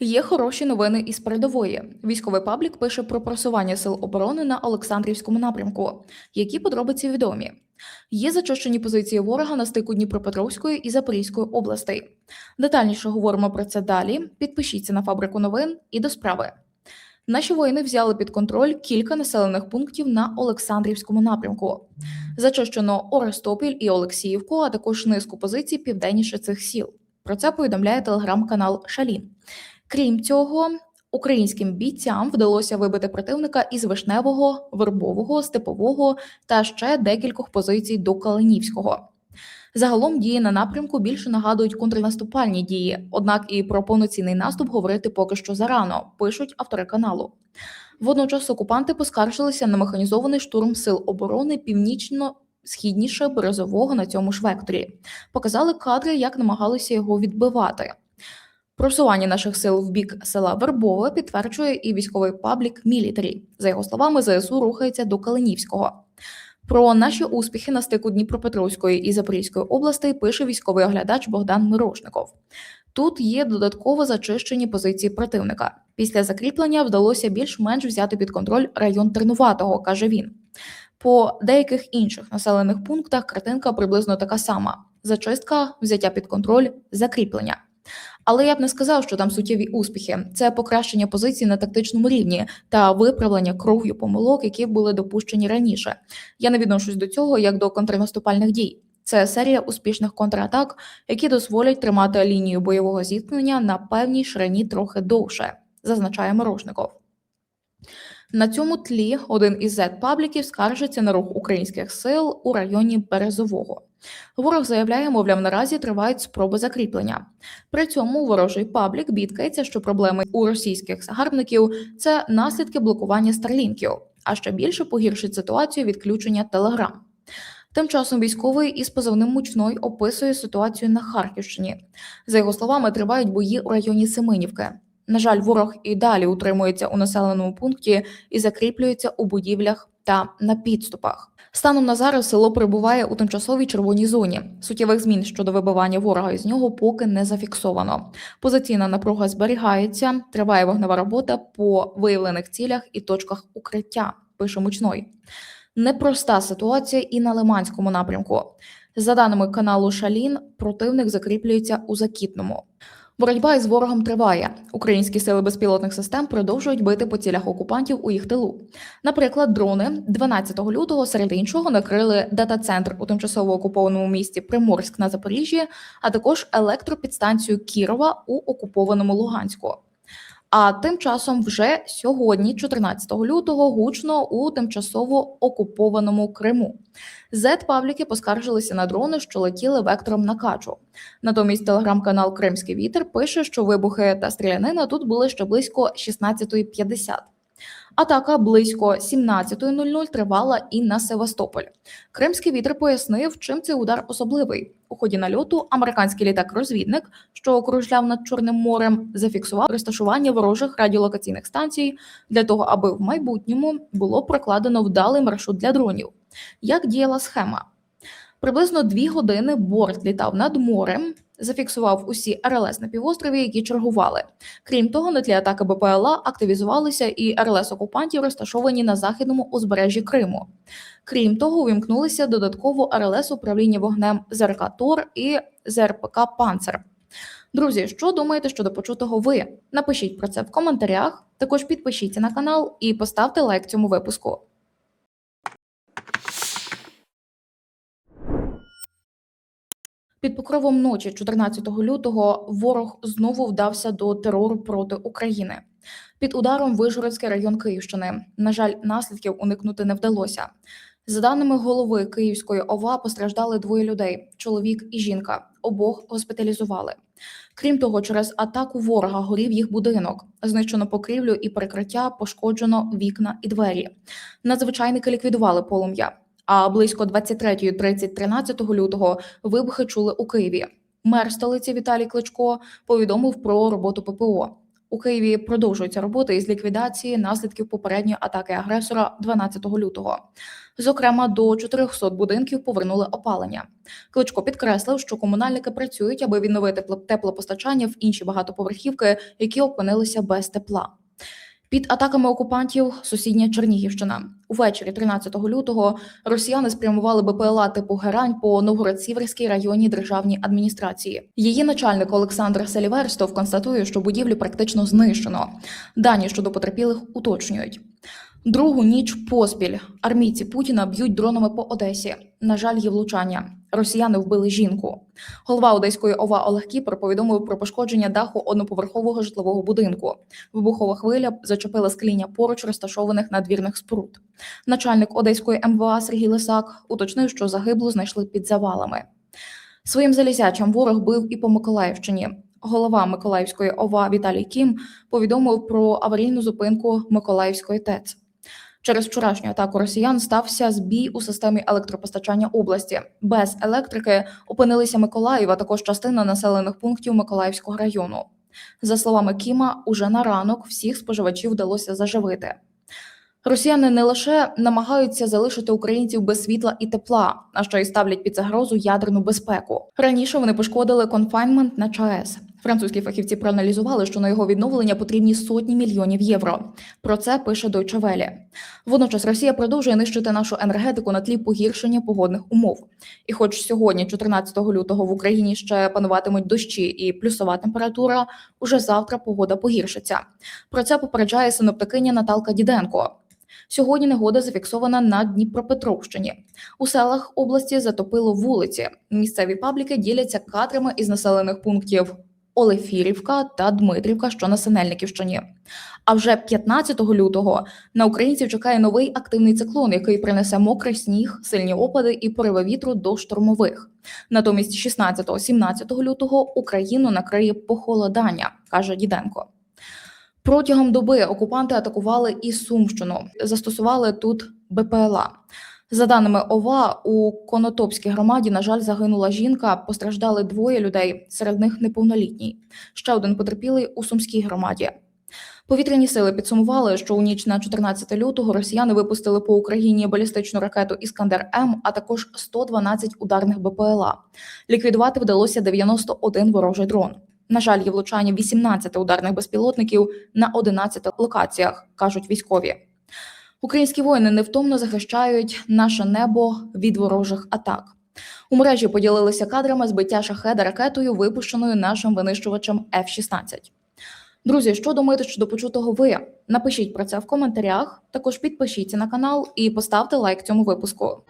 Є хороші новини із передової. Військовий паблік пише про просування сил оборони на Олександрівському напрямку. Які подробиці відомі? Є зачищені позиції ворога на стику Дніпропетровської і Запорізької областей. Детальніше говоримо про це далі. Підпишіться на фабрику новин і до справи. Наші воїни взяли під контроль кілька населених пунктів на Олександрівському напрямку. Зачищено Орестопіль і Олексіївку, а також низку позицій південніше цих сіл. Про це повідомляє телеграм-канал Шалін. Крім цього, українським бійцям вдалося вибити противника із вишневого, вербового, степового та ще декількох позицій до Калинівського. Загалом дії на напрямку більше нагадують контрнаступальні дії, однак і про повноцінний наступ говорити поки що зарано, пишуть автори каналу. Водночас окупанти поскаржилися на механізований штурм сил оборони північно. Східніше березового на цьому ж векторі показали кадри, як намагалися його відбивати. Просування наших сил в бік села Вербове підтверджує і військовий паблік Мілітарі. За його словами, ЗСУ рухається до Калинівського. Про наші успіхи на стику Дніпропетровської і Запорізької областей пише військовий оглядач Богдан Мирошников. Тут є додатково зачищені позиції противника. Після закріплення вдалося більш-менш взяти під контроль район Тернуватого, каже він. По деяких інших населених пунктах картинка приблизно така сама: зачистка, взяття під контроль, закріплення. Але я б не сказав, що там суттєві успіхи. Це покращення позицій на тактичному рівні та виправлення кров'ю помилок, які були допущені раніше. Я не відношусь до цього як до контрнаступальних дій. Це серія успішних контратак, які дозволять тримати лінію бойового зіткнення на певній ширині трохи довше, зазначає Мирошников. На цьому тлі один із Z-пабліків скаржиться на рух українських сил у районі Березового. Ворог заявляє, мовляв, наразі тривають спроби закріплення. При цьому ворожий паблік бідкається, що проблеми у російських загарбників це наслідки блокування старлінків, а ще більше погіршить ситуацію відключення Телеграм. Тим часом військовий із позивним мучной описує ситуацію на Харківщині. За його словами, тривають бої у районі Семенівки. На жаль, ворог і далі утримується у населеному пункті і закріплюється у будівлях та на підступах. Станом на зараз село перебуває у тимчасовій червоній зоні. Суттєвих змін щодо вибивання ворога із нього поки не зафіксовано. Позиційна напруга зберігається, триває вогнева робота по виявлених цілях і точках укриття. Пише мучной. Непроста ситуація і на Лиманському напрямку. За даними каналу Шалін, противник закріплюється у Закітному. Боротьба із ворогом триває. Українські сили безпілотних систем продовжують бити по цілях окупантів у їх тилу. Наприклад, дрони 12 лютого серед іншого накрили дата-центр у тимчасово окупованому місті Приморськ на Запоріжжі, а також електропідстанцію Кірова у окупованому Луганську. А тим часом, вже сьогодні, 14 лютого, гучно у тимчасово окупованому Криму. Зет Павліки поскаржилися на дрони, що летіли вектором на качу. Натомість телеграм-канал Кримський вітер пише, що вибухи та стрілянина тут були ще близько 16.50. Атака близько 17.00 тривала і на Севастополь. Кримський вітер пояснив, чим цей удар особливий. У ході нальоту американський літак-розвідник, що окружляв над Чорним морем, зафіксував розташування ворожих радіолокаційних станцій для того, аби в майбутньому було прокладено вдалий маршрут для дронів. Як діяла схема? Приблизно дві години борт літав над морем, зафіксував усі РЛС на півострові, які чергували. Крім того, на тлі атаки БПЛА активізувалися і РЛС окупантів, розташовані на західному узбережжі Криму. Крім того, увімкнулися додатково РЛС управління вогнем ЗРК Тор і ЗРПК Панцер. Друзі, що думаєте щодо почутого ви? Напишіть про це в коментарях. Також підпишіться на канал і поставте лайк цьому випуску. Під покровом ночі, 14 лютого, ворог знову вдався до терору проти України. Під ударом Вижгородський район Київщини. На жаль, наслідків уникнути не вдалося. За даними голови Київської ОВА, постраждали двоє людей: чоловік і жінка. Обох госпіталізували. Крім того, через атаку ворога горів їх будинок, знищено покрівлю і перекриття, пошкоджено вікна і двері. Надзвичайники ліквідували полум'я. А близько 23.30 13 лютого вибухи чули у Києві. Мер столиці Віталій Кличко повідомив про роботу ППО. У Києві продовжуються роботи із ліквідації наслідків попередньої атаки агресора 12 лютого. Зокрема, до 400 будинків повернули опалення. Кличко підкреслив, що комунальники працюють, аби відновити теплопостачання в інші багатоповерхівки, які опинилися без тепла. Під атаками окупантів сусідня Чернігівщина. Увечері 13 лютого росіяни спрямували БПЛА типу Герань по Новгород-Сіверській районній державній адміністрації. Її начальник Олександр Селіверстов констатує, що будівлю практично знищено. Дані щодо потерпілих уточнюють. Другу ніч поспіль армійці Путіна б'ють дронами по Одесі. На жаль, є влучання. Росіяни вбили жінку. Голова Одеської ОВА Олег Кіпер повідомив про пошкодження даху одноповерхового житлового будинку. Вибухова хвиля зачепила скління поруч розташованих надвірних споруд. Начальник Одеської МВА Сергій Лисак уточнив, що загиблу знайшли під завалами. Своїм залізячим ворог бив і по Миколаївщині. Голова Миколаївської ОВА Віталій Кім повідомив про аварійну зупинку Миколаївської ТЕЦ. Через вчорашню атаку росіян стався збій у системі електропостачання області. Без електрики опинилися Миколаїв, а також частина населених пунктів Миколаївського району. За словами Кіма, уже на ранок всіх споживачів вдалося заживити. Росіяни не лише намагаються залишити українців без світла і тепла, а ще й ставлять під загрозу ядерну безпеку. Раніше вони пошкодили конфайнмент на ЧАЕС. Французькі фахівці проаналізували, що на його відновлення потрібні сотні мільйонів євро. Про це пише Deutsche Welle. Водночас Росія продовжує нищити нашу енергетику на тлі погіршення погодних умов. І хоч сьогодні, 14 лютого, в Україні ще пануватимуть дощі і плюсова температура, уже завтра погода погіршиться. Про це попереджає синоптикиня Наталка Діденко. Сьогодні негода зафіксована на Дніпропетровщині. У селах області затопило вулиці. Місцеві пабліки діляться кадрами із населених пунктів Олефірівка та Дмитрівка, що на Синельниківщині. А вже 15 лютого на українців чекає новий активний циклон, який принесе мокрий сніг, сильні опади і пориви вітру до штормових. Натомість 16-17 лютого Україну накриє похолодання, каже Діденко. Протягом доби окупанти атакували і Сумщину, застосували тут БПЛА. За даними ОВА, у Конотопській громаді, на жаль, загинула жінка, постраждали двоє людей, серед них неповнолітній. Ще один потерпілий у Сумській громаді. Повітряні сили підсумували, що у ніч на 14 лютого росіяни випустили по Україні балістичну ракету Іскандер М, а також 112 ударних БПЛА. Ліквідувати вдалося 91 ворожий дрон. На жаль, є влучання 18 ударних безпілотників на 11 локаціях, кажуть військові. Українські воїни невтомно захищають наше небо від ворожих атак. У мережі поділилися кадрами збиття шахеда ракетою, випущеною нашим винищувачем F-16. Друзі, що думаєте щодо почутого ви? Напишіть про це в коментарях. Також підпишіться на канал і поставте лайк цьому випуску.